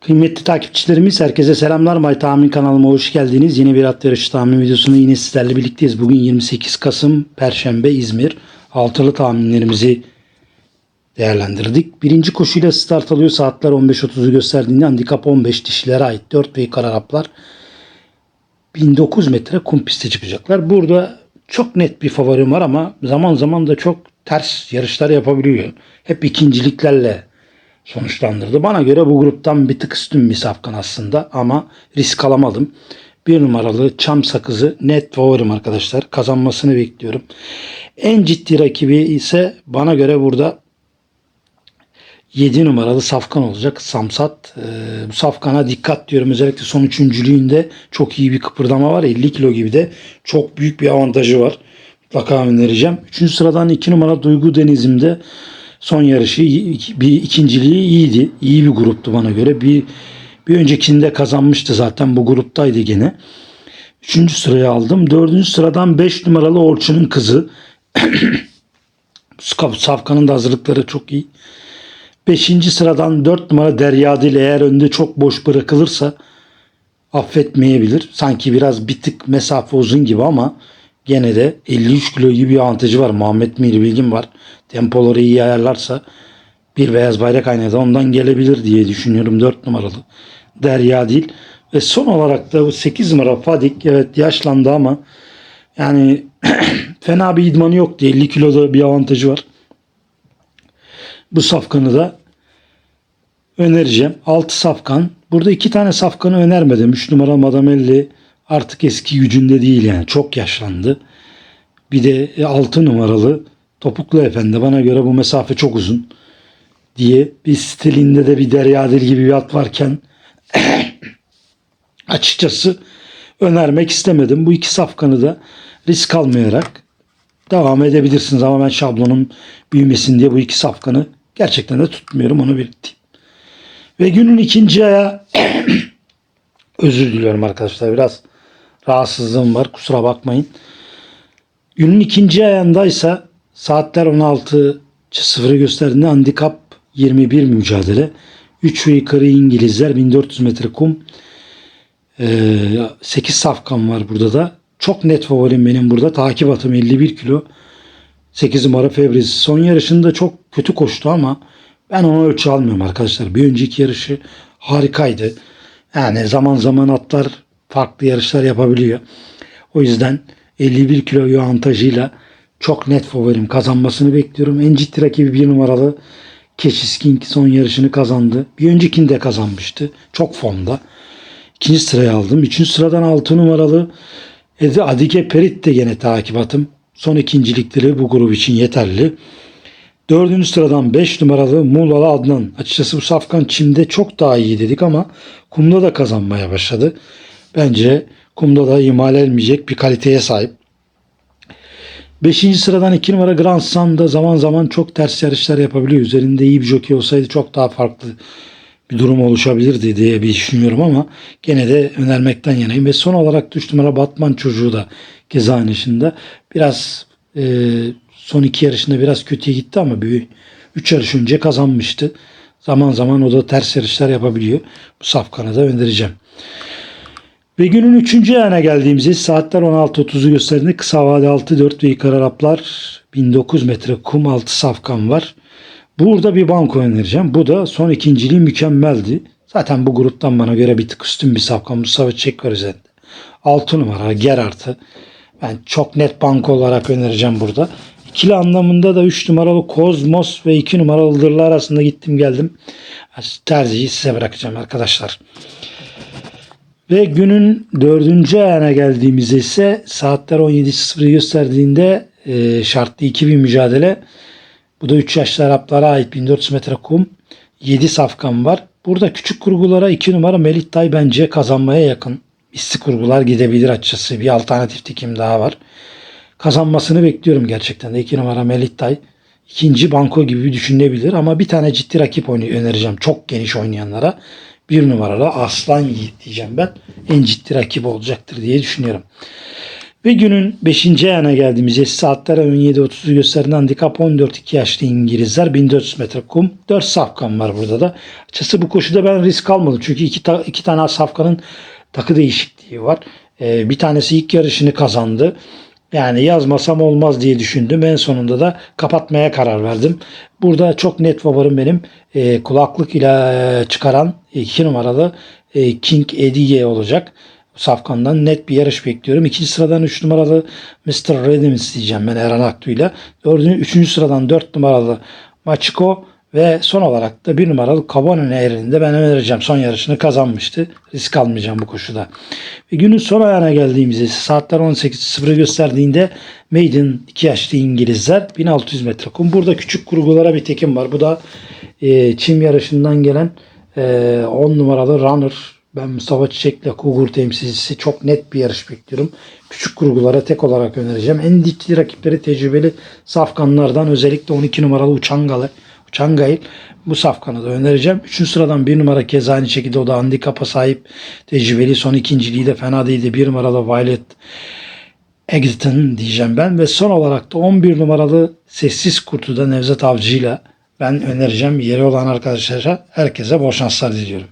Kıymetli takipçilerimiz herkese selamlar. May Tahmin kanalıma hoş geldiniz. Yeni bir at yarışı tahmin videosunu yine sizlerle birlikteyiz. Bugün 28 Kasım Perşembe İzmir. Altılı tahminlerimizi değerlendirdik. Birinci koşuyla start alıyor. Saatler 15.30'u gösterdiğinde handikap 15 dişilere ait 4 ve kararaplar 1009 metre kum piste çıkacaklar. Burada çok net bir favorim var ama zaman zaman da çok ters yarışlar yapabiliyor. Hep ikinciliklerle sonuçlandırdı. Bana göre bu gruptan bir tık üstün bir safkan aslında ama risk alamadım. Bir numaralı Çam Sakızı net favorim arkadaşlar. Kazanmasını bekliyorum. En ciddi rakibi ise bana göre burada 7 numaralı Safkan olacak. Samsat. Ee, bu Safkan'a dikkat diyorum. Özellikle son üçüncülüğünde çok iyi bir kıpırdama var. 50 kilo gibi de çok büyük bir avantajı var. Mutlaka önereceğim. Üçüncü sıradan 2 numara Duygu Denizim'de son yarışı bir ikinciliği iyiydi. İyi bir gruptu bana göre. Bir bir öncekinde kazanmıştı zaten. Bu gruptaydı gene. Üçüncü sıraya aldım. Dördüncü sıradan 5 numaralı Orçun'un kızı. Safkan'ın da hazırlıkları çok iyi. Beşinci sıradan 4 numara Derya Dil eğer önde çok boş bırakılırsa affetmeyebilir. Sanki biraz bir tık mesafe uzun gibi ama gene de 53 kilo gibi bir avantajı var. Muhammed Miri Bilgin var. Tempoları iyi ayarlarsa bir beyaz bayrak aynada ondan gelebilir diye düşünüyorum 4 numaralı. Derya değil. Ve son olarak da bu 8 numara Fadik evet yaşlandı ama yani fena bir idmanı yoktu. 50 kiloda bir avantajı var. Bu safkanı da önereceğim. 6 safkan. Burada 2 tane safkanı önermedim. 3 numara Madamelli artık eski gücünde değil yani. Çok yaşlandı. Bir de 6 numaralı Topuklu Efendi. Bana göre bu mesafe çok uzun diye bir stilinde de bir Deryadil gibi bir at varken açıkçası önermek istemedim. Bu iki safkanı da risk almayarak devam edebilirsiniz ama ben şablonun büyümesin diye bu iki safkanı gerçekten de tutmuyorum onu belirteyim. Ve günün ikinci aya özür diliyorum arkadaşlar biraz rahatsızlığım var kusura bakmayın. Günün ikinci ayındaysa saatler 16.00 gösterdiğinde handikap 21 mücadele. 3 ve yukarı İngilizler 1400 metre kum. Ee, 8 safkan var burada da. Çok net favorim benim burada. Takip atım 51 kilo. 8 numara Febriz. Son yarışında çok kötü koştu ama ben onu ölçü almıyorum arkadaşlar. Bir önceki yarışı harikaydı. Yani zaman zaman atlar farklı yarışlar yapabiliyor. O yüzden 51 kilo avantajıyla çok net favorim kazanmasını bekliyorum. En ciddi rakibi bir numaralı Keşis King son yarışını kazandı. Bir öncekini de kazanmıştı. Çok formda. İkinci sıraya aldım. Üçüncü sıradan altı numaralı Adike Perit de gene takibatım. Son ikincilikleri bu grup için yeterli. Dördüncü sıradan 5 numaralı Muğlalı Adnan. Açıkçası bu Safkan Çim'de çok daha iyi dedik ama kumda da kazanmaya başladı. Bence kumda da ihmal edilmeyecek bir kaliteye sahip. Beşinci sıradan iki numara Grand Sun da zaman zaman çok ters yarışlar yapabiliyor. Üzerinde iyi bir jockey olsaydı çok daha farklı bir durum oluşabilirdi diye bir düşünüyorum ama gene de önermekten yanayım. Ve son olarak 3 numara Batman çocuğu da keza yaşında. Biraz e, son iki yarışında biraz kötüye gitti ama bir 3 yarış önce kazanmıştı. Zaman zaman o da ters yarışlar yapabiliyor. Bu safkanı da önereceğim. Ve günün üçüncü ayağına geldiğimizde saatler 16.30'u gösterdiğinde kısa vade 6-4 ve yukarı Araplar 1009 metre kum altı safkan var. Burada bir banko önereceğim. Bu da son ikinciliği mükemmeldi. Zaten bu gruptan bana göre bir tık üstün bir safkan. Mustafa Çek var üzerinde. 6 numara Gerard'ı. Ben çok net banko olarak önereceğim burada. İkili anlamında da 3 numaralı Kozmos ve 2 numaralı Ildırlı arasında gittim geldim. Tercihi size bırakacağım arkadaşlar. Ve günün dördüncü ayağına geldiğimizde ise saatler 17.00 gösterdiğinde e, şartlı 2000 mücadele. Bu da 3 yaşlı Araplara ait 1400 metre kum. 7 safkan var. Burada küçük kurgulara 2 numara Melih Tay bence kazanmaya yakın. Misli kurgular gidebilir açıkçası. Bir alternatif dikim daha var. Kazanmasını bekliyorum gerçekten de. 2 numara Melih Tay. İkinci banko gibi düşünülebilir ama bir tane ciddi rakip oyunu önereceğim. Çok geniş oynayanlara bir numaralı Aslan Yiğit diyeceğim ben. En ciddi rakip olacaktır diye düşünüyorum. Ve günün 5. ayağına geldiğimiz yaş saatler 17.30'u gösteren handikap 14 2 yaşlı İngilizler 1400 metre kum. 4 safkan var burada da. Açıkçası bu koşuda ben risk almadım. Çünkü iki, ta- iki tane safkanın takı değişikliği var. Ee, bir tanesi ilk yarışını kazandı. Yani yazmasam olmaz diye düşündüm. En sonunda da kapatmaya karar verdim. Burada çok net favorim benim. Ee, kulaklık ile e, çıkaran 2 numaralı e, King Eddie olacak. Safkan'dan net bir yarış bekliyorum. İkinci sıradan 3 numaralı Mr. Redim isteyeceğim ben Eren Aktu'yla. Dördüncü, üçüncü sıradan 4 numaralı Machiko ve son olarak da 1 numaralı Cabone Eren'i ben önereceğim. Son yarışını kazanmıştı. Risk almayacağım bu koşuda. Ve günün son ayağına geldiğimizde saatler 18.00 gösterdiğinde Maiden 2 yaşlı İngilizler 1600 metre kum. Burada küçük kurgulara bir tekim var. Bu da e, çim yarışından gelen e, 10 numaralı Runner ben Mustafa Çiçek'le Kugur temsilcisi çok net bir yarış bekliyorum. Küçük kurgulara tek olarak önereceğim. En dikli rakipleri tecrübeli safkanlardan özellikle 12 numaralı Uçangalı. Uçangay'ı bu safkanı da önereceğim. Üçüncü sıradan bir numara keza aynı şekilde o da handikapa sahip tecrübeli. Son ikinciliği de fena değildi. Bir numaralı Violet Egerton diyeceğim ben. Ve son olarak da 11 numaralı Sessiz Kurtu'da Nevzat Avcı'yla ben önereceğim. Yeri olan arkadaşlara herkese bol şanslar diliyorum.